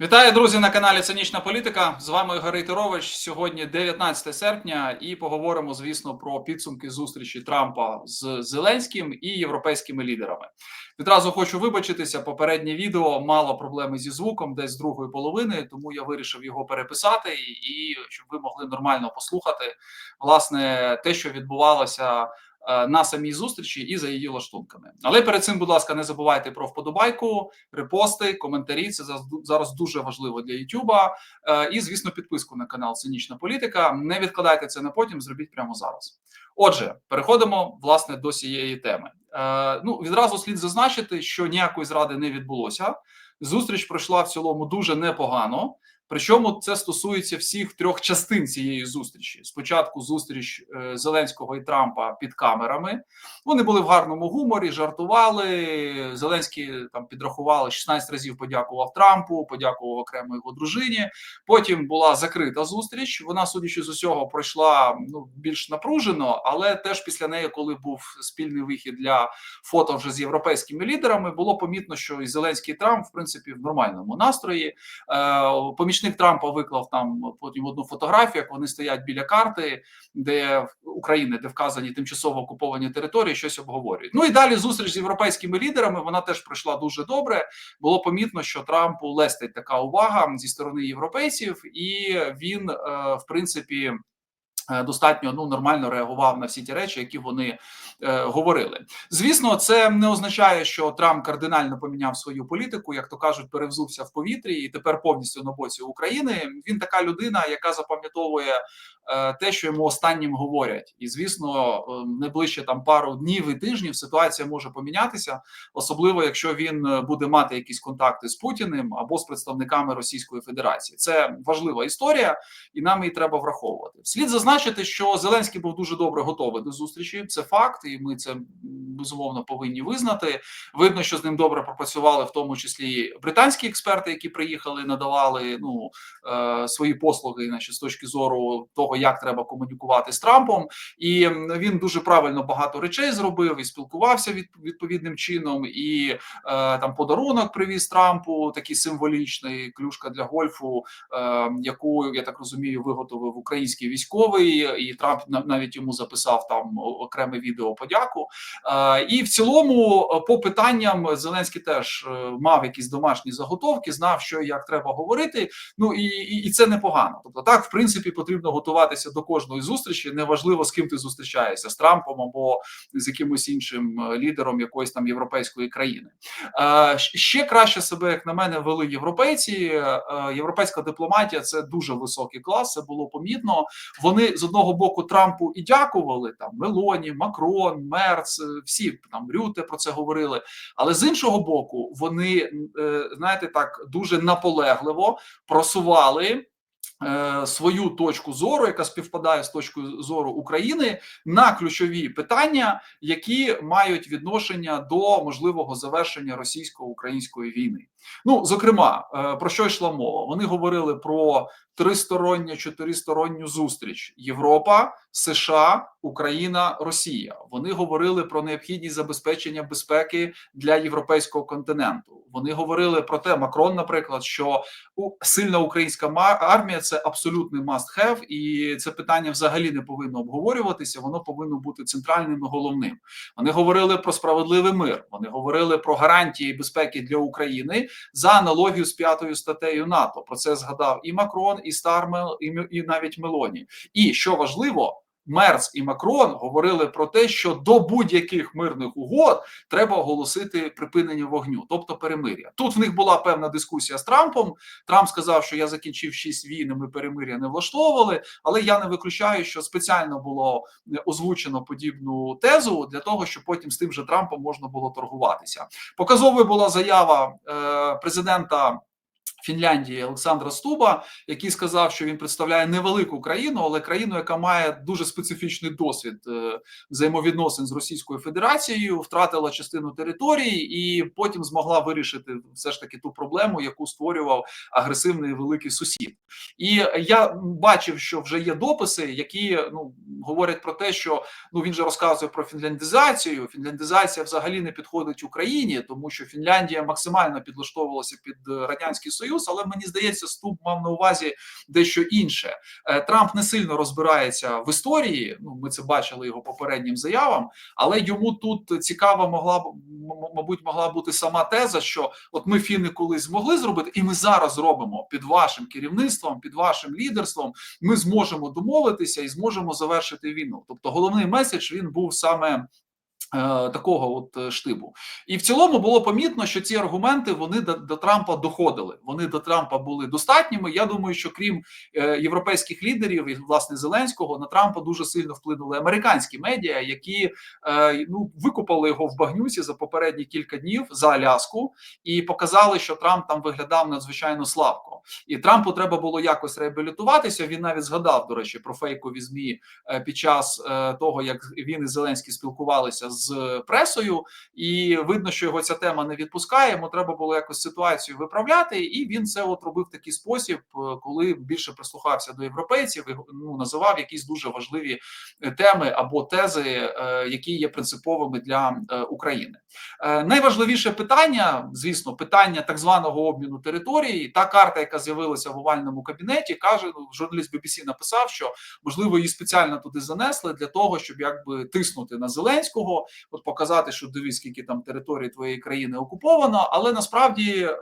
Вітаю, друзі, на каналі Цинічна Політика. З вами Ігор Рейтерович. Сьогодні 19 серпня, і поговоримо, звісно, про підсумки зустрічі Трампа з Зеленським і європейськими лідерами. Відразу хочу вибачитися. Попереднє відео мало проблеми зі звуком, десь з другої половини, тому я вирішив його переписати і щоб ви могли нормально послухати власне те, що відбувалося на самій зустрічі і за її лаштунками. Але перед цим, будь ласка, не забувайте про вподобайку, репости, коментарі. Це зараз дуже важливо для Ютуба. Е, і, звісно, підписку на канал Цинічна Політика. Не відкладайте це на потім, зробіть прямо зараз. Отже, переходимо власне до цієї теми. Е, ну відразу слід зазначити, що ніякої зради не відбулося. Зустріч пройшла в цілому дуже непогано. Причому це стосується всіх трьох частин цієї зустрічі. Спочатку зустріч е, Зеленського і Трампа під камерами. Вони були в гарному гуморі, жартували. Зеленський там підрахували 16 разів. Подякував Трампу, подякував окремо його дружині. Потім була закрита зустріч. Вона, судячи з усього, пройшла ну більш напружено, але теж після неї, коли був спільний вихід для фото вже з європейськими лідерами, було помітно, що і Зеленський і Трамп в принципі в нормальному настрої. Е, помічник Трампа виклав там потім одну фотографію, як вони стоять біля карти, де України, де вказані тимчасово окуповані території, щось обговорюють. Ну і далі зустріч з європейськими лідерами. Вона теж пройшла дуже добре. Було помітно, що Трампу лестить така увага зі сторони європейців, і він, е, в принципі. Е, достатньо ну нормально реагував на всі ті речі, які вони говорили. Звісно, це не означає, що Трамп кардинально поміняв свою політику, як то кажуть, перевзувся в повітрі і тепер повністю на боці України. Він така людина, яка запам'ятовує е, те, що йому останнім говорять, і звісно, е, не ближче там пару днів і тижнів ситуація може помінятися, особливо якщо він е, буде мати якісь контакти з Путіним або з представниками Російської Федерації. Це важлива історія, і нам її треба враховувати. Слід зазначити, що Зеленський був дуже добре готовий до зустрічі. Це факт, і ми це безумовно повинні визнати. Видно, що з ним добре пропрацювали, в тому числі британські експерти, які приїхали, надавали ну е, свої послуги, значить, з точки зору того, як треба комунікувати з Трампом, і він дуже правильно багато речей зробив і спілкувався від, відповідним чином. І е, там подарунок привіз Трампу, такий символічний клюшка для гольфу, е, яку я так розумію, виготовив український військовий і Трамп навіть йому записав там окреме відео подяку. І в цілому, е, по питанням Зеленський теж е, мав якісь домашні заготовки, знав, що і як треба говорити. Ну і, і, і це непогано. Тобто, так в принципі потрібно готуватися до кожної зустрічі. Неважливо з ким ти зустрічаєшся з Трампом або з якимось іншим е, лідером якоїсь там європейської країни. Ще краще себе, як на мене, вели європейці. Європейська дипломатія це дуже високий клас. Це було помітно. Вони з одного боку Трампу і дякували там Мелоні, Макрон, Мерц, е, всі там Рюте про це говорили. Але з іншого боку, вони е, знаєте так дуже наполегливо просували. Е, свою точку зору, яка співпадає з точкою зору України, на ключові питання, які мають відношення до можливого завершення російсько-української війни. Ну зокрема, про що йшла мова? Вони говорили про тристоронню, чотиристоронню зустріч Європа, США, Україна, Росія. Вони говорили про необхідність забезпечення безпеки для європейського континенту. Вони говорили про те, Макрон, наприклад, що сильна українська армія це абсолютний must have, і це питання взагалі не повинно обговорюватися. Воно повинно бути центральним і головним. Вони говорили про справедливий мир. Вони говорили про гарантії безпеки для України за аналогію з п'ятою статтею НАТО. Про це згадав і Макрон і Стармел, і, навіть Мелоні. І що важливо. Мерц і Макрон говорили про те, що до будь-яких мирних угод треба оголосити припинення вогню, тобто перемир'я. Тут в них була певна дискусія з Трампом. Трамп сказав, що я закінчив шість війн, і ми перемир'я не влаштовували. Але я не виключаю, що спеціально було озвучено подібну тезу для того, щоб потім з тим же Трампом можна було торгуватися. Показовою була заява е, президента. Фінляндії Олександра Стуба, який сказав, що він представляє невелику країну, але країну, яка має дуже специфічний досвід е, взаємовідносин з Російською Федерацією, втратила частину території і потім змогла вирішити все ж таки ту проблему, яку створював агресивний великий сусід. І я бачив, що вже є дописи, які ну говорять про те, що ну він же розказує про фінляндизацію. Фінляндизація взагалі не підходить Україні, тому що Фінляндія максимально підлаштовувалася під радянський союз. Союз, але мені здається, Ступ мав на увазі дещо інше. Е, Трамп не сильно розбирається в історії. Ну, ми це бачили його попереднім заявам, але йому тут цікава могла мабуть, могла бути сама теза, що от ми фіни колись змогли зробити, і ми зараз зробимо під вашим керівництвом, під вашим лідерством. Ми зможемо домовитися і зможемо завершити війну. Тобто, головний меседж він був саме такого от е, штибу, і в цілому було помітно, що ці аргументи вони до, до Трампа доходили. Вони до Трампа були достатніми. Я думаю, що крім е, європейських лідерів і власне Зеленського на Трампа дуже сильно вплинули американські медіа, які е, ну викупали його в багнюці за попередні кілька днів за Аляску і показали, що Трамп там виглядав надзвичайно слабко. І Трампу треба було якось реабілітуватися. Він навіть згадав до речі про фейкові змі е, під час е, того, як він і Зеленський спілкувалися з пресою, і видно, що його ця тема не відпускає. Йому треба було якось ситуацію виправляти, і він це от робив такий спосіб, е, коли більше прислухався до європейців і ну називав якісь дуже важливі е, теми або тези, е, які є принциповими для України. Найважливіше питання, звісно, питання так званого обміну території. Та карта, яка з'явилася в овальному кабінеті, каже ну, журналіст BBC написав, що можливо її спеціально туди занесли для того, щоб якби тиснути на Зеленського от показати, що дивись, скільки там території твоєї країни окуповано, але насправді е,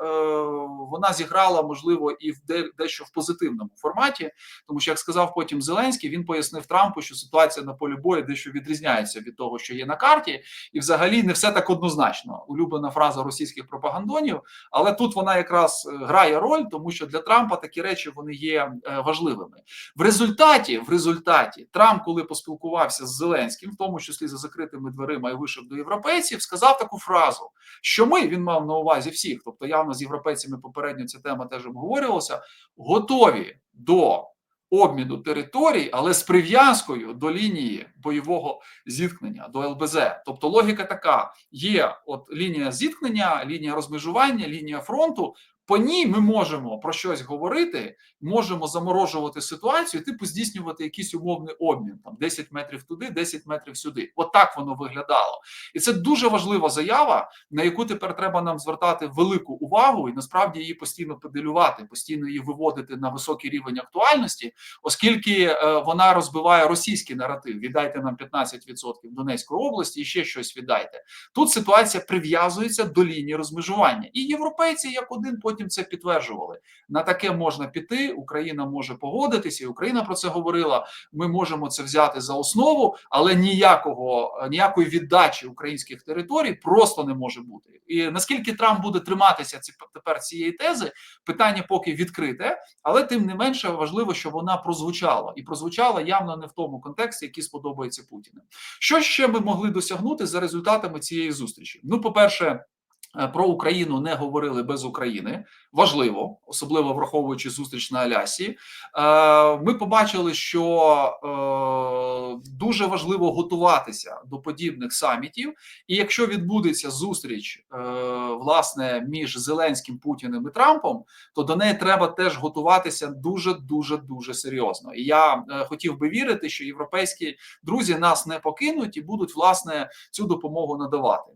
вона зіграла можливо і в де, дещо в позитивному форматі, тому що як сказав потім Зеленський, він пояснив Трампу, що ситуація на полі бою дещо відрізняється від того, що є на карті, і взагалі не все так однозначно. Улюблена фраза російських пропагандонів, але тут вона якраз е, грає роль, тому що для Трампа такі речі вони є е, важливими. В результаті, в результаті, Трамп, коли поспілкувався з Зеленським, в тому числі за закритими дверима дверима і вийшов до європейців, сказав таку фразу, що ми він мав на увазі всіх, тобто явно з європейцями попередньо ця тема теж обговорювалася, готові до обміну територій, але з прив'язкою до лінії бойового зіткнення до ЛБЗ. Тобто логіка така: є от лінія зіткнення, лінія розмежування, лінія фронту. По ній ми можемо про щось говорити, можемо заморожувати ситуацію, типу здійснювати якийсь умовний обмін, там 10 метрів туди, 10 метрів сюди. Отак От воно виглядало. І це дуже важлива заява, на яку тепер треба нам звертати велику увагу і насправді її постійно поделювати, постійно її виводити на високий рівень актуальності, оскільки е, вона розбиває російський наратив. Віддайте нам 15% Донецької області і ще щось віддайте. Тут ситуація прив'язується до лінії розмежування, і європейці як один потім потім це підтверджували. На таке можна піти. Україна може погодитися, і Україна про це говорила. Ми можемо це взяти за основу, але ніякого ніякої віддачі українських територій просто не може бути. І наскільки Трамп буде триматися ці тепер цієї тези, питання поки відкрите, але тим не менше важливо, що вона прозвучала і прозвучала явно не в тому контексті, який сподобається Путіну. Що ще ми могли досягнути за результатами цієї зустрічі? Ну, по перше. Е, про Україну не говорили без України. Важливо, особливо враховуючи зустріч на Алясі. Е, ми побачили, що е, дуже важливо готуватися до подібних самітів. І якщо відбудеться зустріч власне між Зеленським Путіним і Трампом, то до неї треба теж готуватися дуже дуже дуже серйозно. І я хотів би вірити, що європейські друзі нас не покинуть і будуть власне цю допомогу надавати.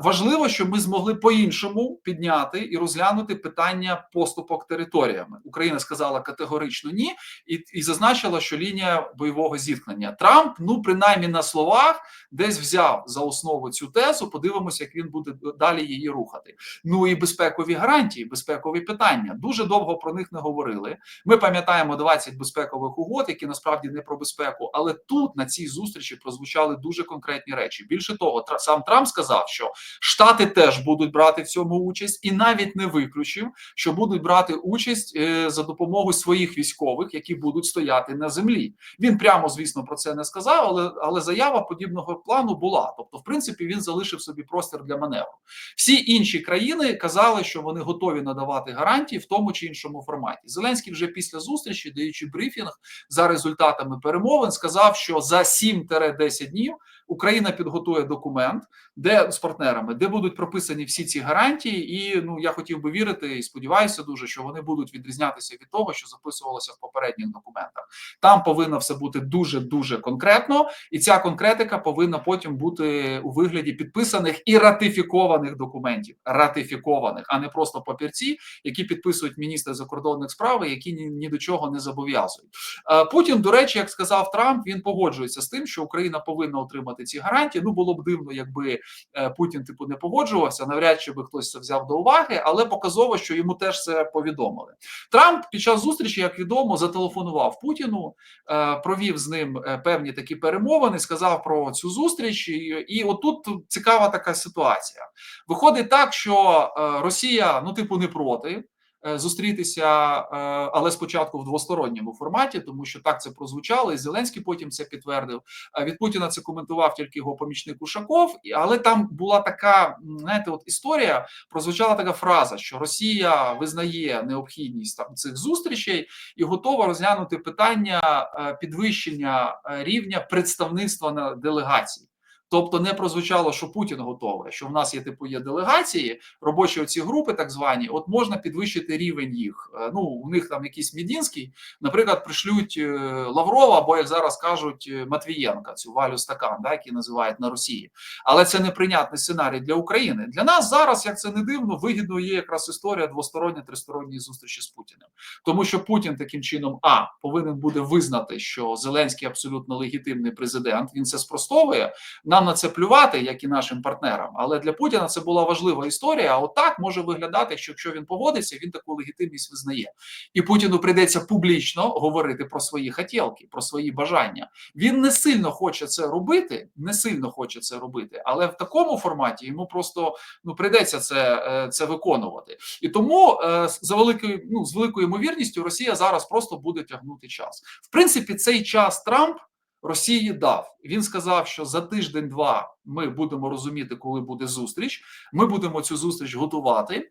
Важливо, що ми змогли могли по-іншому підняти і розглянути питання поступок територіями. Україна сказала категорично ні, і і зазначила, що лінія бойового зіткнення Трамп, ну принаймні на словах, десь взяв за основу цю тезу. Подивимося, як він буде далі її рухати. Ну і безпекові гарантії, безпекові питання. Дуже довго про них не говорили. Ми пам'ятаємо 20 безпекових угод, які насправді не про безпеку, але тут на цій зустрічі прозвучали дуже конкретні речі. Більше того, сам Трамп сказав, що Штати теж будуть будуть брати в цьому участь, і навіть не виключив, що будуть брати участь е, за допомогою своїх військових, які будуть стояти на землі. Він прямо, звісно, про це не сказав, але але заява подібного плану була. Тобто, в принципі, він залишив собі простір для маневру. Всі інші країни казали, що вони готові надавати гарантії в тому чи іншому форматі. Зеленський вже після зустрічі, даючи брифінг за результатами перемовин, сказав, що за 7-10 днів Україна підготує документ, де з партнерами, де будуть прописані підписані всі ці гарантії, і ну я хотів би вірити і сподіваюся дуже, що вони будуть відрізнятися від того, що записувалося в попередніх документах. Там повинно все бути дуже дуже конкретно, і ця конкретика повинна потім бути у вигляді підписаних і ратифікованих документів, ратифікованих, а не просто папірці, які підписують міністри закордонних справ, які ні, ні до чого не зобов'язують. Е, Путін, до речі, як сказав Трамп, він погоджується з тим, що Україна повинна отримати ці гарантії. Ну було б дивно, якби е, Путін типу не погоджувався. Навряд чи би хтось це взяв до уваги, але показово, що йому теж це повідомили. Трамп під час зустрічі, як відомо, зателефонував Путіну, е, провів з ним е, певні такі перемовини, сказав про цю зустріч, і, отут цікава така ситуація. Виходить так, що е, Росія, ну типу, не проти. Е, Зустрітися, е, але спочатку в двосторонньому форматі, тому що так це прозвучало, і Зеленський потім це підтвердив. А від Путіна це коментував тільки його помічник Ушаков. Але там була така, знаєте, от історія прозвучала така фраза, що Росія визнає необхідність там цих зустрічей і готова розглянути питання е, підвищення е, рівня представництва на делегації. Тобто не прозвучало, що Путін готовий, що в нас є типу є делегації, робочі оці групи, так звані, от можна підвищити рівень їх. Е, Ну у них там якийсь Мідінський, наприклад, пришлють е, Лаврова, або як зараз кажуть, е, Матвієнка, цю валю стакан, да, який називають на Росії. Але це неприйнятний сценарій для України. Для нас зараз, як це не дивно, вигідно є якраз історія двостороння тристоронньої зустрічі з Путіним, тому що Путін таким чином а повинен буде визнати, що Зеленський абсолютно легітимний президент. Він це спростовує. Нам на це плювати, як і нашим партнерам. Але для Путіна це була важлива історія. А отак може виглядати, що якщо він погодиться, він таку легітимність визнає. І Путіну прийдеться публічно говорити про свої хотілки, про свої бажання. Він не сильно хоче це робити, не сильно хоче це робити, але в такому форматі йому просто ну прийдеться це, е, це виконувати. І тому е, за великою, ну з великою ймовірністю, Росія зараз просто буде тягнути час. В принципі, цей час Трамп. Росії дав він сказав, що за тиждень-два ми будемо розуміти, коли буде зустріч. Ми будемо цю зустріч готувати.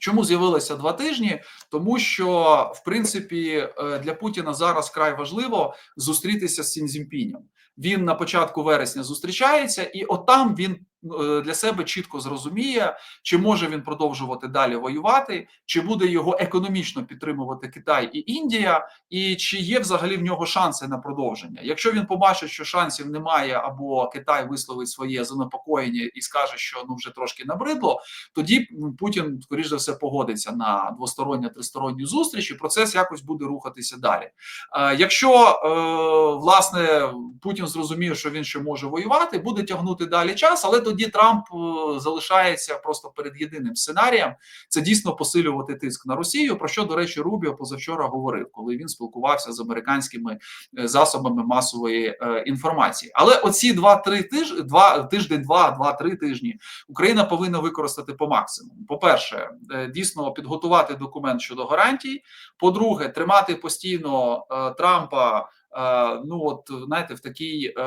Чому з'явилося два тижні? Тому що в принципі е, для Путіна зараз край важливо зустрітися з Сінзімпінем. Він на початку вересня зустрічається, і отам він для себе чітко зрозуміє, чи може він продовжувати далі воювати, чи буде його економічно підтримувати Китай і Індія, і чи є взагалі в нього шанси на продовження. Якщо він побачить, що шансів немає, або Китай висловить своє занепокоєння і скаже, що ну вже трошки набридло, тоді Путін, скоріш за все, погодиться на двосторонню тристоронню зустріч, і процес якось буде рухатися далі. Е, Якщо е, власне Путін зрозуміє, що він ще може воювати, буде тягнути далі час, але тоді Трамп е, залишається просто перед єдиним сценарієм це дійсно посилювати тиск на Росію. Про що, до речі, Рубіо позавчора говорив, коли він спілкувався з американськими е, засобами масової е, інформації. Але оці два-три тижні, два тиждень, два, два-три тижні Україна повинна використати по максимуму. По перше, дійсно підготувати документ щодо гарантій. По-друге, тримати постійно Трампа. Е, Ну, от знаєте, в такій е,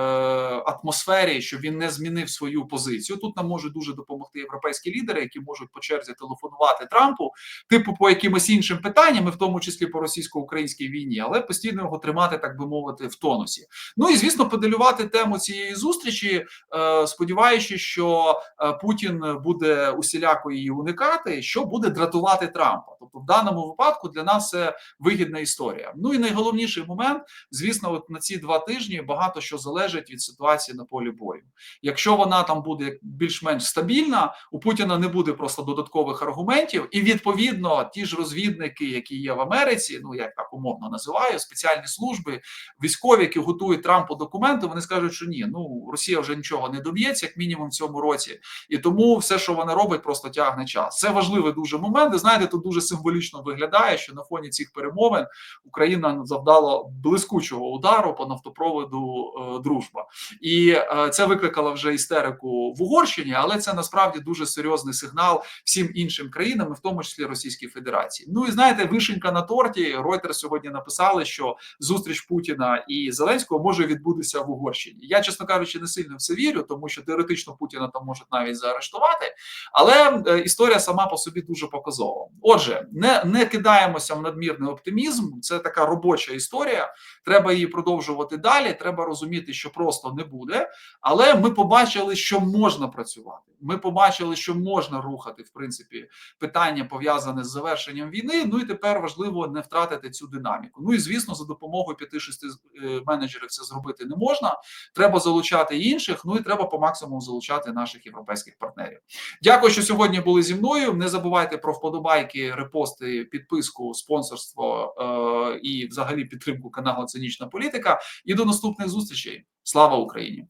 атмосфері, що він не змінив свою позицію. Тут нам можуть дуже допомогти європейські лідери, які можуть по черзі телефонувати Трампу, типу по якимось іншим питанням, і в тому числі по російсько-українській війні, але постійно його тримати, так би мовити, в тонусі. Ну і звісно, поделювати тему цієї зустрічі, е, сподіваючись, що Путін буде усіляко її уникати, що буде дратувати Трампа. Тобто, в даному випадку для нас це вигідна історія. Ну і найголовніший момент, звісно, от на ці два тижні багато що залежить від ситуації на полі бою. Якщо вона там буде більш-менш стабільна, у Путіна не буде просто додаткових аргументів, і відповідно ті ж розвідники, які є в Америці, ну як так умовно називаю, спеціальні служби, військові, які готують Трампу документи, вони скажуть, що ні, ну Росія вже нічого не доб'ється, як мінімум в цьому році, і тому все, що вона робить, просто тягне час. Це важливий дуже момент. І знаєте, тут дуже символічно виглядає, що на фоні цих перемовин Україна завдала блискучого удару по нафтопроводу е, Дружба, і е, це викликало вже істерику в Угорщині, але це насправді дуже серйозний сигнал всім іншим країнам, в тому числі Російській Федерації. Ну і знаєте, вишенька на торті. Reuters сьогодні написали, що зустріч Путіна і Зеленського може відбутися в Угорщині. Я, чесно кажучи, не сильно в це вірю, тому що теоретично Путіна там можуть навіть заарештувати. Але е, історія сама по собі дуже показова. Отже, Не, не кидаємося в надмірний оптимізм. Це така робоча історія. Треба її продовжувати далі. Треба розуміти, що просто не буде. Але ми побачили, що можна працювати. Ми побачили, що можна рухати в принципі питання пов'язане з завершенням війни. Ну і тепер важливо не втратити цю динаміку. Ну і звісно, за допомогою 5-6 менеджерів це зробити не можна. Треба залучати інших. Ну і треба по максимуму залучати наших європейських партнерів. Дякую, що сьогодні були зі мною. Не забувайте про вподобайки, репости, підписку, спонсорство е- і, взагалі, підтримку каналу Цинічна політика. І до наступних зустрічей. Слава Україні!